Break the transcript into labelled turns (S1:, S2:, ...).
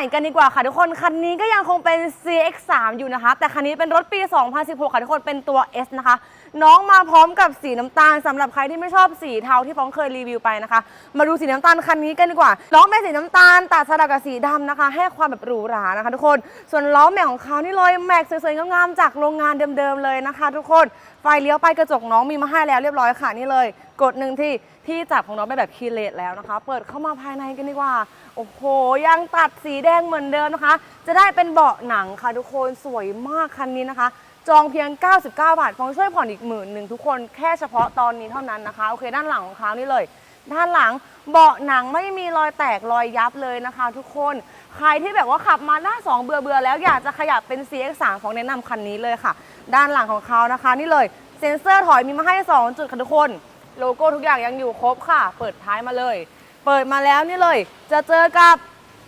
S1: ม่กันดีกว่าค่ะทุกคน คันนี้ก็ยังคงเป็น CX3 อยู่นะคะ แต่คันนี้เป็นรถปี 2016 ค่ะทุกคน เป็นตัว S นะคะ น้องมาพร้อมกับสีน้ำตาลสำหรับใครที่ไม่ชอบสีเทาที่ฟ้องเคยรีวิวไปนะคะ มาดูสีน้ำตาลคันนี้กันดีกว่า น้องเป็นสีน้ำตาลตัดสลับกับสีดำนะคะ ให้ความแบบหรูหรานะคะ ทุกคน ส่วนล้อแม็กของเขานี่เลยแม็กสวยๆงามๆจากโรงงานเดิมๆเลยนะคะ ทุกคน ไฟเลี้ยวไปกระจกน้องมีมาให้แล้วเรียบร้อยค่ะนี่เลย กดหนึ่งที่ที่จับของน้องเป็นแบบคีย์เลสแล้วนะคะ เปิดเข้ามาภายในกันดีกว่า โอ้โห ยังตัดสีแดงเหมือนเดิมนะคะ จะได้เป็นเบาะหนังค่ะทุกคนสวยมากคันนี้นะคะ จองเพียง 99 บาทฟองช่วยผ่อนอีกหมื่นหนึ่งทุกคนแค่เฉพาะตอนนี้เท่านั้นนะคะ โอเค ด้านหลังของเขานี่เลย ด้านหลังเบาะหนังไม่มีรอยแตกรอยยับเลยนะคะ ทุกคนใครที่แบบว่าขับมาด้า2เบื่อเบื่อแล้วอยากจะขยับเป็น CX3 ของแนะนำคันนี้เลยค่ะ ด้านหลังของเขานะคะ นี่เลยเซ็นเซอร์ถอยมีมาให้ 2 จุดค่ะทุกคน โลโก้ทุกอย่างยังอยู่ครบค่ะ เปิดท้ายมาเลย เปิดมาแล้วนี่เลย จะเจอกับ